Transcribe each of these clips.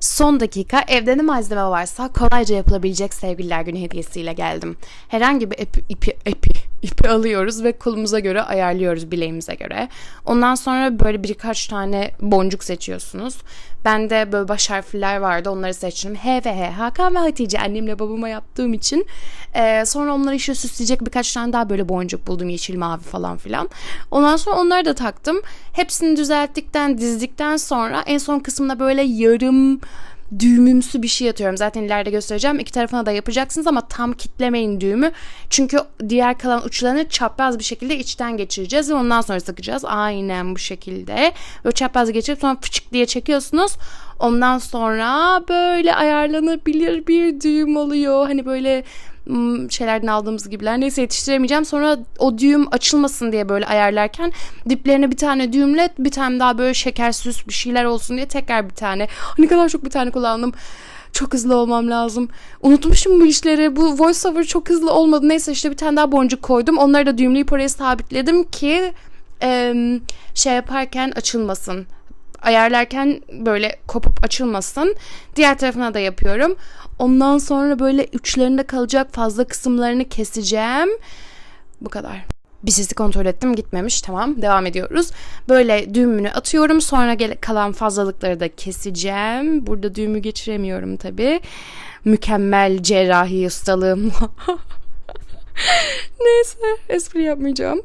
Son dakika evde malzeme varsa kolayca yapılabilecek sevgililer günü hediyesiyle geldim. Herhangi bir ipi, ipi, ipi, ipi alıyoruz ve kolumuza göre ayarlıyoruz bileğimize göre. Ondan sonra böyle birkaç tane boncuk seçiyorsunuz. Ben de böyle baş harfler vardı onları seçtim. H ve H, Hakan ve Hatice annemle babama yaptığım için. Ee, sonra onları işte süsleyecek birkaç tane daha böyle boncuk buldum yeşil mavi falan filan. Ondan sonra onları da taktım. Hepsini düzelttikten dizdikten sonra en son kısmına böyle yarım düğümümsü bir şey atıyorum. Zaten ileride göstereceğim. İki tarafına da yapacaksınız ama tam kitlemeyin düğümü. Çünkü diğer kalan uçlarını çapraz bir şekilde içten geçireceğiz ve ondan sonra sıkacağız. Aynen bu şekilde. Böyle çapraz geçirip sonra fıçık diye çekiyorsunuz. Ondan sonra böyle ayarlanabilir bir düğüm oluyor. Hani böyle şeylerden aldığımız gibiler. Neyse yetiştiremeyeceğim. Sonra o düğüm açılmasın diye böyle ayarlarken diplerine bir tane düğümle bir tane daha böyle şeker süs bir şeyler olsun diye tekrar bir tane. Ne kadar çok bir tane kullandım. Çok hızlı olmam lazım. Unutmuşum bu işleri. Bu voiceover çok hızlı olmadı. Neyse işte bir tane daha boncuk koydum. Onları da düğümleyip oraya sabitledim ki şey yaparken açılmasın ayarlarken böyle kopup açılmasın. Diğer tarafına da yapıyorum. Ondan sonra böyle uçlarında kalacak fazla kısımlarını keseceğim. Bu kadar. Bir sesi kontrol ettim gitmemiş tamam devam ediyoruz. Böyle düğümünü atıyorum sonra gele- kalan fazlalıkları da keseceğim. Burada düğümü geçiremiyorum tabi. Mükemmel cerrahi ustalığımla. Neyse espri yapmayacağım.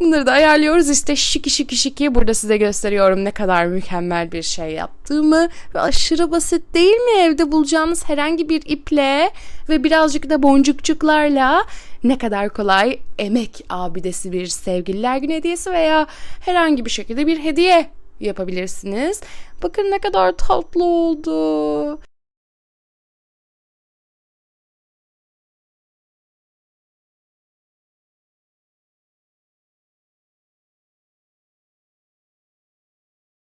Bunları da ayarlıyoruz işte şiki şiki şiki burada size gösteriyorum ne kadar mükemmel bir şey yaptığımı ve aşırı basit değil mi evde bulacağınız herhangi bir iple ve birazcık da boncukçuklarla ne kadar kolay emek abidesi bir sevgililer günü hediyesi veya herhangi bir şekilde bir hediye yapabilirsiniz. Bakın ne kadar tatlı oldu.